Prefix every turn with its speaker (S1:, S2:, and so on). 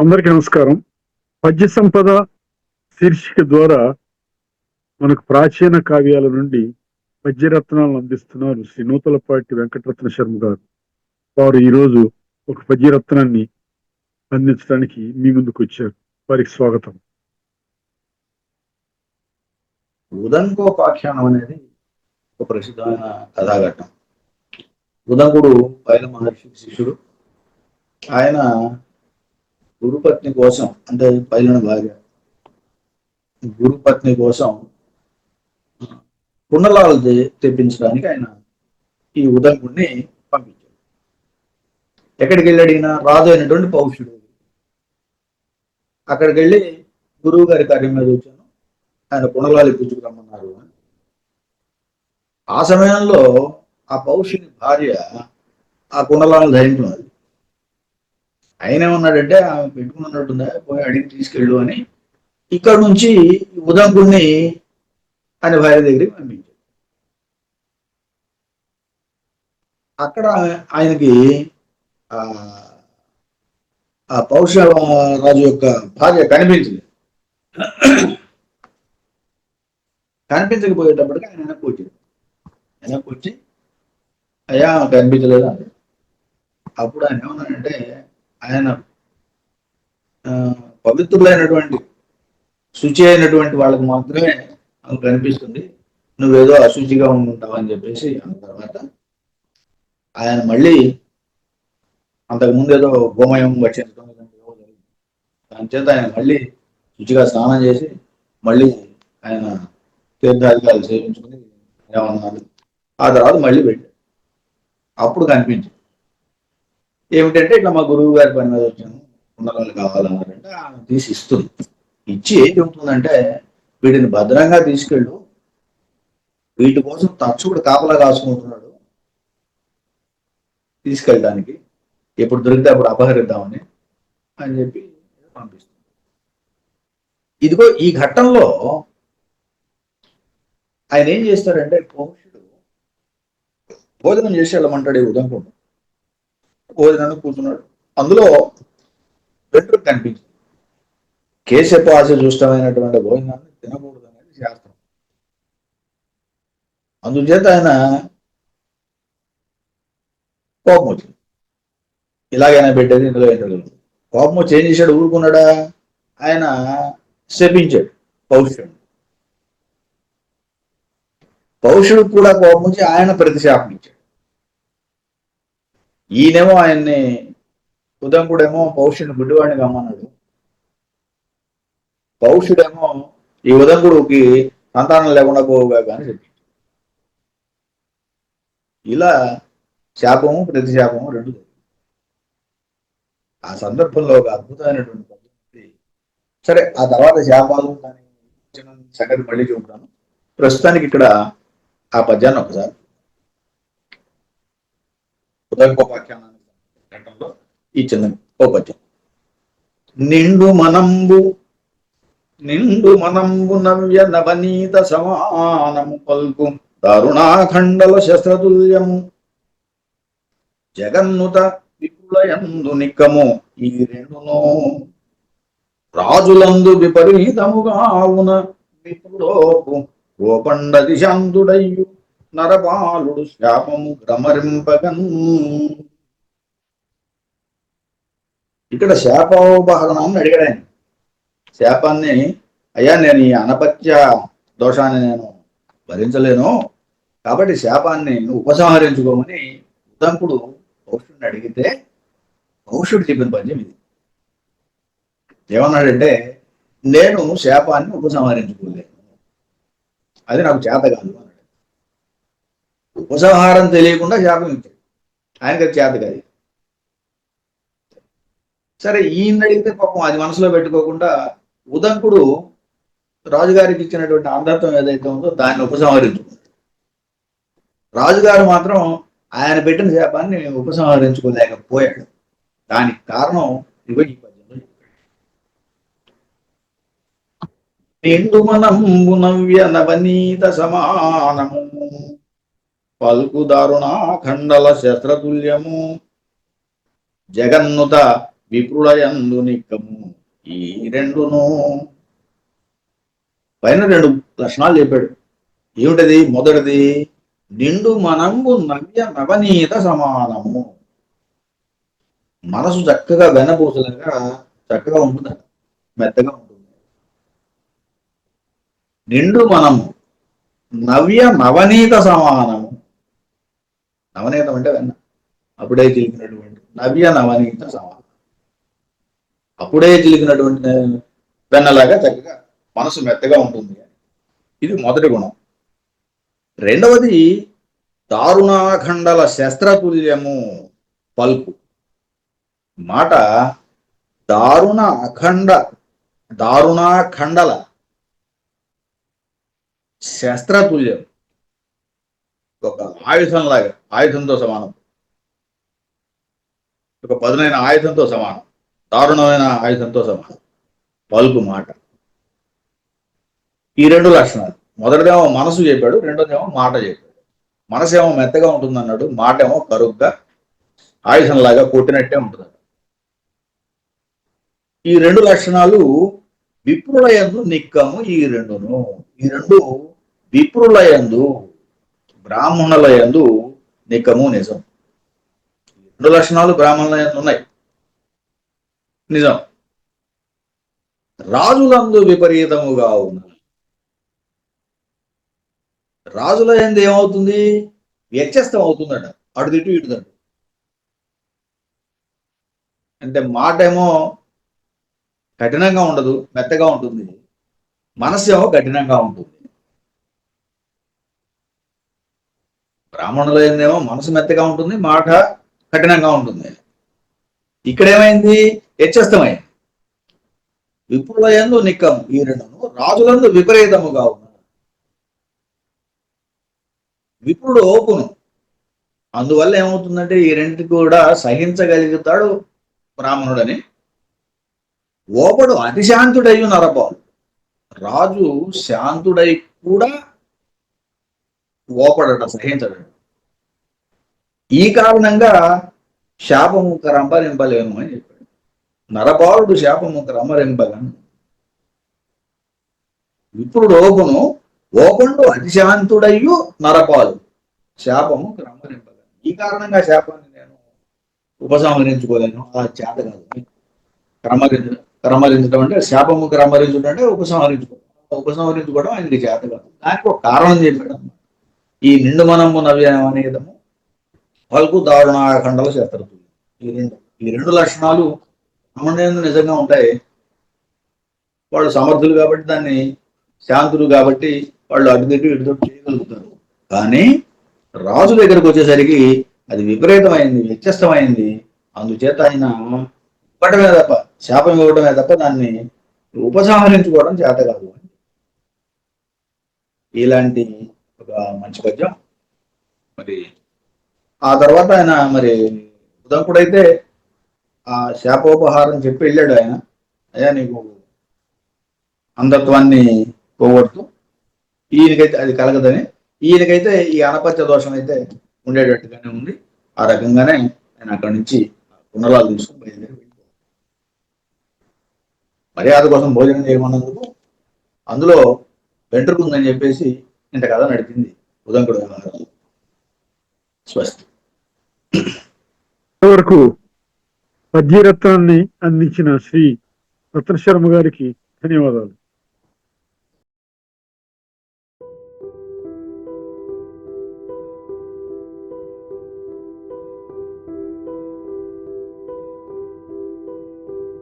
S1: అందరికీ నమస్కారం. పద్య సంపద శీర్షిక ద్వారా మనకు ప్రాచీన కావ్యాల నుండి పద్యరత్నాలను అందిస్తున్నారు శ్రీ నూతలపాటి వెంకటరత్న శర్మ గారు. వారు ఈరోజు ఒక పద్యరత్నాన్ని అందించడానికి మీ ముందుకు వచ్చారు. వారికి స్వాగతం.
S2: ఉదంకోపాఖ్యానం అనేది ఒక ప్రసిద్ధమైన కథాఘట్టం. ఉదంకుడు పైల మహర్షి శిష్యుడు. ఆయన గురుపత్ని కోసం అంటే పైన భార్య గురుపత్ని కోసం కుండలాలు తెప్పించడానికి ఆయన ఈ ఉదంకుడిని పంపించాడు. ఎక్కడికి వెళ్ళాడు ఈయన రాజు అయినటువంటి పౌరుషుడు. అక్కడికి వెళ్ళి గురువు గారి కార్యం మీద వచ్చాను. ఆయన కుండలాలు ఇప్పించుకురమ్మన్నారు అని. ఆ సమయంలో ఆ పౌరుషుని భార్య ఆ కుండలాలను ధరించినది. ఆయన ఏమన్నాడంటే ఆమె పెట్టుకున్నట్టుందా పోయి అడిగి తీసుకెళ్ళు అని ఇక్కడ నుంచి ఉదంకుడిని ఆయన భార్య దగ్గరికి పంపించాడు. అక్కడ ఆయనకి ఆ పౌష పౌరుష రాజు యొక్క భార్య కనిపించింది కనిపించకపోయేటప్పటికి ఆయన వెనక్కి వచ్చాడు. వెనక్కి వచ్చి అయ్యా కనిపించలేదు? అప్పుడు ఆయన ఏమన్నాడంటే ఆయన ఆ, పవిత్రులైనటువంటి శుచి అయినటువంటి వాళ్ళకి మాత్రమే నాకు కనిపిస్తుంది. నువ్వేదో అశుచిగా ఉంటావు అని చెప్పేసి ఆ తర్వాత ఆయన మళ్ళీ అంతకుముందు ఏదో గోమయం వచ్చించడం దాని చేత ఆయన మళ్ళీ శుచిగా స్నానం చేసి మళ్ళీ ఆయన తీర్థాధికారులు సేవించుకుని ఏమన్నారు ఆ తర్వాత మళ్ళీ వెళ్ళాడు అప్పుడు కనిపించింది. ఏమిటంటే ఇట్లా మా గురువు గారి పని మీద వచ్చాను కుండలాలు కావాలన్నారంటే ఆమె తీసి ఇస్తుంది. ఇచ్చి ఏం చెబుతుందంటే వీటిని భద్రంగా తీసుకెళ్ళు. వీటి కోసం తచ్చుడు కాపలా కాసుకుంటున్నాడు తీసుకెళ్ళడానికి. ఎప్పుడు దొరికితే అప్పుడు అపహరిద్దామని అని చెప్పి పంపిస్తుంది. ఇదిగో ఈ ఘట్టంలో ఆయన ఏం చేస్తారంటే పౌరుషుడు భోజనం చేసి వెళ్ళమంటాడు ఈ ఉదయం కూర్చున్నాడు అందులో వెంట్రుక కనిపించింది. కేశపు ఆశ చూష్టమైనటువంటి భోజనాన్ని తినకూడదు అనేది శాస్త్రం. అందుచేత ఆయన కోపం వచ్చింది. ఇలాగైనా పెట్టేది ఇందులో ఏంటో కోపం వచ్చి ఏం చేశాడు? ఊరుకున్నాడా? ఆయన శపించాడు పౌరుషుడు పౌరుషుడు కూడా కోపం వచ్చి ఆయన ప్రతిశాపించాడు ఈయనేమో ఆయన్ని ఉదంకుడేమో పౌష్యుని గుడ్డివాడిని కమ్మన్నాడు. పౌష్యుడేమో ఈ ఉదంకుడికి సంతానం లేకుండా పోవుగా కానీ చెప్పి. ఇలా శాపము ప్రతిశాపము రెండు ఆ సందర్భంలో ఒక అద్భుతమైనటువంటి పద్ధతి. సరే ఆ తర్వాత శాపాలు దాని సంగతి మళ్ళీ చూపుతాను ప్రస్తుతానికి ఇక్కడ ఆ పద్యాన్ని ఒకసారి ఉదయోపాఖ్యానానికి ఘట్టంలో ఈ ఓ పద్యం నిండు మనంబు నిండు మనంబు నవ్య నవనీత సమానము పల్కు. దారుణాఖండల శస్త్రతుల్యము జగన్నుత విపులయందు నిక్కము. ఈ రెండును రాజులందు విపరీతముగా విపరీతముగావున విపులోపు. గోపండ దిశాంతుడయ్యు నరబాలుడు శాపము భ్రమరింపగను. ఇక్కడ శాపోపహరణాన్ని అడిగాడు ఆయన. శాపాన్ని అయ్యా నేను ఈ అనపత్య దోషాన్ని నేను భరించలేను. కాబట్టి శాపాన్ని ఉపసంహరించుకోమని ఉదంకుడు పౌరుషుడిని అడిగితే పౌరుషుడు చెప్పిన పద్యం ఇది. ఏమన్నాడంటే నేను శాపాన్ని ఉపసంహరించుకోలేను. అది నాకు చేత కాదు ఉపసంహారం తెలియకుండా శాపం ఇచ్చాడు. ఆయనకి అది చేత కాదు. సరే ఈయన అడిగితే పాపం అది మనసులో పెట్టుకోకుండా ఉదంకుడు రాజుగారికి ఇచ్చినటువంటి ఆంధ్రత్వం ఏదైతే ఉందో దాన్ని ఉపసంహరించుకుంది. రాజుగారు మాత్రం ఆయన పెట్టిన శాపాన్ని ఉపసంహరించుకోలేకపోయాడు. దానికి కారణం ఇగో ఈ పద్యంలో నిండు మనంబు నవ్య నవనీత సమానము. పలుకు దారుణాఖండల శస్త్రతుల్యము జగన్నుత విపులయందు నిక్కము. ఈ రెండును పైన రెండు లక్షణాలు చెప్పాడు. ఏమిటది? మొదటిది నిండు మనంబు నవ్య నవనీత సమానము. మనసు చక్కగా వెనపూసలుగా చక్కగా ఉంటుంది మెత్తగా ఉంటుంది. నిండు మనము నవ్య నవనీత సమానము. నవనీతం అంటే వెన్న. అప్పుడే చిలికినటువంటి నవ్య నవనీత సమానం అప్పుడే చిలికినటువంటి వెన్నలాగా చక్కగా మనసు మెత్తగా ఉంటుంది ఇది మొదటి గుణం. రెండవది దారుణాఖండల శస్త్రతుల్యము పల్పు. మాట దారుణ అఖండ దారుణాఖండల శస్త్రతుల్యం. ఒక ఆయుధంలాగా ఆయుధంతో సమానం. ఒక పదునైన ఆయుధంతో సమానం. దారుణమైన ఆయుధంతో సమానం. పలుకు మాట. ఈ రెండు లక్షణాలు. మొదటిదేమో మనసు చెప్పాడు రెండోదేమో మాట చెప్పాడు. మనసు ఏమో మెత్తగా ఉంటుంది అన్నాడు మాట ఏమో కరుగ్గా ఆయుధంలాగా కొట్టినట్టే ఉంటుంది ఈ రెండు లక్షణాలు విప్రులయందు నిక్కము ఈ రెండును. ఈ రెండు విప్రులయందు బ్రాహ్మణులయందు నిక్కము నిజం. రెండు లక్షణాలు బ్రాహ్మణులయందు ఉన్నాయి నిజం. రాజులందు విపరీతముగా ఉన్న రాజుల ఎందు ఏమవుతుంది? వ్యత్యస్తం అవుతుందట. అటు తిట్టు ఇటు తట్టు. అంటే మాట ఏమో కఠినంగా ఉండదు మెత్తగా ఉంటుంది. మనసు ఏమో కఠినంగా ఉంటుంది. బ్రాహ్మణుల ఏందేమో మనసు మెత్తగా ఉంటుంది మాట కఠినంగా ఉంటుంది. ఇక్కడ ఏమైంది వ్యత్యస్తమైంది విపుల నిక్కం ఈ రెండును రాజులందు విపరీతముగా ఉన్నాడు విపుడు ఓపును. అందువల్ల ఏమవుతుందంటే ఈ రెండు కూడా సహించగలుగుతాడు బ్రాహ్మణుడని. ఓపడు అతిశాంతుడయ్యు నరపాలు రాజు శాంతుడై కూడా ఓపడట సహించడు. ఈ కారణంగా శాపము రంపరింపలేము అని చెప్పాడు. నరపాలుడు శాపము రంపరింపగను ఇప్పుడు లోపును ఓపండు అతిశాంతుడయ్యు నరపాలు. శాపము క్రమరింపగలను ఈ కారణంగా శాపాన్ని నేను ఉపసంహరించుకోలేను. ఆ చేత కాదు. క్రమరించ క్రమరించడం అంటే శాపము క్రమరించడం అంటే ఉపసంహరించుకోవడం ఉపసంహరించుకోవడం ఆయనకి చేత కాదు. దానికి ఒక కారణం చెప్పాడు అన్నమాట. ఈ నిండు మనము నవ్యం అనేదము పలుకు దారుణాఖండల శస్త్రతులు ఈ రెండు ఈ రెండు లక్షణాలు బ్రహ్మణేందు నిజంగా ఉంటాయి. వాళ్ళు సమర్థులు కాబట్టి దాన్ని శాంతులు కాబట్టి వాళ్ళు అటు తిట్టు ఇటు చేయగలుగుతారు. కానీ రాజు దగ్గరకు వచ్చేసరికి అది విపరీతమైంది వ్యత్యస్తమైంది అందుచేత ఆయన ఇవ్వటమే తప్ప శాపం ఇవ్వటమే తప్ప దాన్ని ఉపసంహరించుకోవడం చేత కాదు. ఇలాంటి ఒక మంచి పద్యం. మరి ఆ తర్వాత ఆయన మరి ఉదంకుడైతే ఆ శాపోపహారం చెప్పి వెళ్ళాడు ఆయన. అయ్యా నీకు అంధత్వాన్ని పోగొడుతూ ఈయనకైతే అది కలగదని ఈయనకైతే ఈ అనపత్య దోషం అయితే ఉండేటట్టుగానే ఉంది. ఆ రకంగానే ఆయన అక్కడి నుంచి పునరాలు తీసుకుని బయలుదేరి మర్యాద కోసం భోజనం చేయమన్నందుకు అందులో వెంట్రుకుందని చెప్పేసి ఇంత కథ నడిపింది ఉదంకుడు వ్యవహారం స్వస్తి.
S1: వరకు పద్యరత్నాన్ని అందించిన శ్రీ రత్నశర్మ గారికి ధన్యవాదాలు.